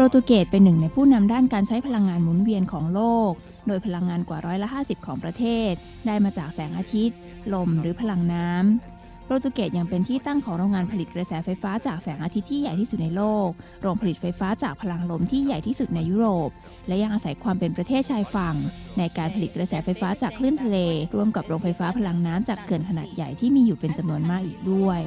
รตุเกสเป็นหนึ่งในผู้นำด้านการใช้พลังงานหมุนเวียนของโลก โดยพลังงานกว่าร้อยละ 50 ของประเทศ ได้มาจากแสงอาทิตย์ ลมหรือพลังน้ำโปรตุเกสยังเป็นที่ตั้งของโรงงานผลิตกระแสไฟฟ้าจากแสงอาทิตย์ที่ใหญ่ที่สุดในโลก โรงผลิตไฟฟ้าจากพลังลมที่ใหญ่ที่สุดในยุโรป และยังอาศัยความเป็นประเทศชายฝั่ง ในการผลิตกระแสไฟฟ้าจากคลื่นทะเล ร่วมกับโรงไฟฟ้าพลังน้ำจากเขื่อนขนาดใหญ่ที่มีอยู่เป็นจำนวนมากอีกด้วย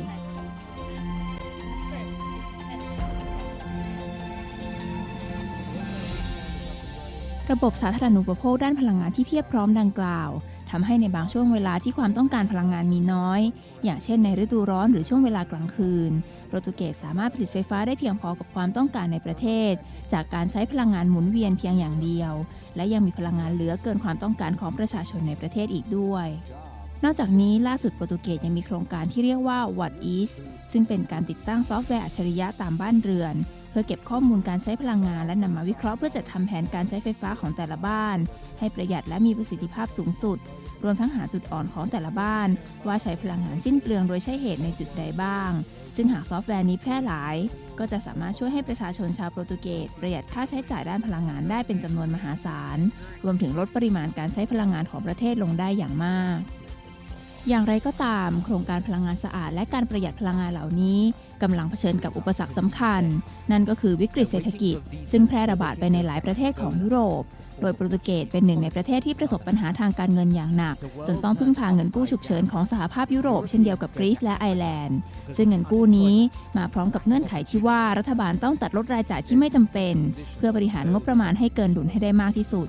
ระบบสาธารณูปโภคด้านพลังงานที่เพียบพร้อมดังกล่าวทำให้ในบางช่วงเวลาที่ความต้องการพลังงานมีน้อย อย่างเช่นในฤดูร้อนหรือช่วงเวลากลางคืนโปรตุเกสสามารถผลิตไฟฟ้าได้เพียงพอกับความต้องการในประเทศ จากการใช้พลังงานหมุนเวียนเพียงอย่างเดียว และยังมีพลังงานเหลือเกินความต้องการของประชาชนในประเทศอีกด้วยนอกจากนี้ล่าสุดโปรตุเกสยังมีโครงการที่เรียกว่า What Is ซึ่งเป็นการติดตั้งซอฟต์แวร์อัจฉริยะตามบ้านเรือน พื่อเก็บข้อมูลการใช้พลังงานและนำมาวิเคราะห์เพื่อจัดทำแผนการใช้ไฟฟ้าของแต่ละบ้าน ให้ประหยัดและมีประสิทธิภาพสูงสุด รวมทั้งหาจุดอ่อนของแต่ละบ้าน ว่าใช้พลังงานสิ้นเปลืองโดยใช้เหตุในจุดใดบ้าง ซึ่งหากซอฟต์แวร์นี้แพร่หลาย ก็จะสามารถช่วยให้ประชาชนชาวโปรตุเกสประหยัดค่าใช้จ่ายด้านพลังงานได้เป็นจำนวนมหาศาล รวมถึงลดปริมาณการใช้พลังงานของประเทศลงได้อย่างมาก อย่างไรก็ตาม โครงการพลังงานสะอาดและการประหยัดพลังงานเหล่านี้กำลังเผชิญกับอุปสรรคสำคัญ นั่นก็คือวิกฤตเศรษฐกิจ ซึ่งแพร่ระบาดไปในหลายประเทศของยุโรป โดยโปรตุเกสเป็นหนึ่งในประเทศที่ประสบปัญหาทางการเงินอย่างหนัก จนต้องพึ่งพาเงินกู้ฉุกเฉินของสหภาพยุโรปเช่นเดียวกับกรีซและไอร์แลนด์ ซึ่งเงินกู้นี้มาพร้อมกับเงื่อนไขที่ว่ารัฐบาลต้องตัดลดรายจ่ายที่ไม่จำเป็น เพื่อบริหารงบประมาณให้เกินดุลให้ได้มากที่สุด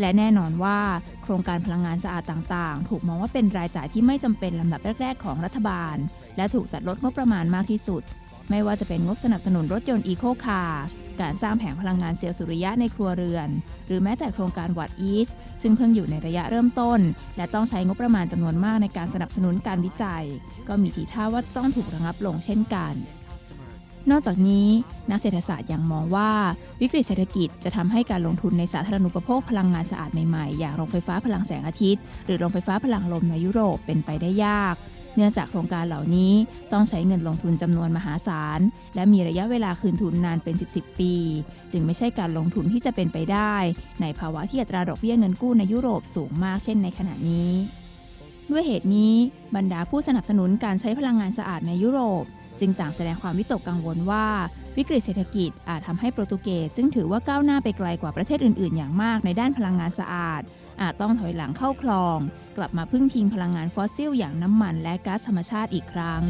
และแน่นอนว่า โครงการพลังงานสะอาดต่างๆ ถูกมองว่าเป็นรายจ่ายที่ไม่จำเป็นลำดับแรก ๆ ของรัฐบาล และถูกตัดลดงบประมาณมากที่สุด ไม่ว่าจะเป็นงบสนับสนุนรถยนต์อีโคคาร์การสร้างแผงพลังงานเซลล์สุริยะในครัวเรือน หรือแม้แต่โครงการวัดอีสซึ่งเพิ่งอยู่ในระยะเริ่มต้น และต้องใช้งบประมาณจำนวนมากในการสนับสนุนการวิจัย ก็มีทีท่าว่าจะต้องถูกระงับลงเช่นกัน นอกจากนี้นักเศรษฐศาสตร์ยังมองว่า วิกฤตเศรษฐกิจจะทำให้การลงทุนในสาธารณูปโภคพลังงานสะอาดใหม่ๆ อย่างโรงไฟฟ้าพลังแสงอาทิตย์ หรือโรงไฟฟ้าพลังลมในยุโรปเป็นไปได้ยาก เนื่องจากโครงการเหล่านี้ต้องใช้เงินลงทุนจำนวนมหาศาล และมีระยะเวลาคืนทุนนานเป็น 10ๆปี จึงไม่ใช่การลงทุนที่จะเป็นไปได้ ในภาวะที่อัตราดอกเบี้ยเงินกู้ในยุโรปสูงมากเช่นในขณะนี้ ด้วยเหตุนี้บรรดาผู้สนับสนุนการใช้พลังงานสะอาดในยุโรป จึงต่างแสดงความวิตกกังวลว่า วิกฤตเศรษฐกิจอาจทำให้โปรตุเกสซึ่งถือว่าก้าวหน้าไปไกลกว่าประเทศอื่น ๆ อย่างมากในด้านพลังงานสะอาด อาจต้องถอยหลังเข้าคลอง กลับมาพึ่งพิงพลังงานฟอสซิลอย่างน้ำมันและก๊าซธรรมชาติอีกครั้ง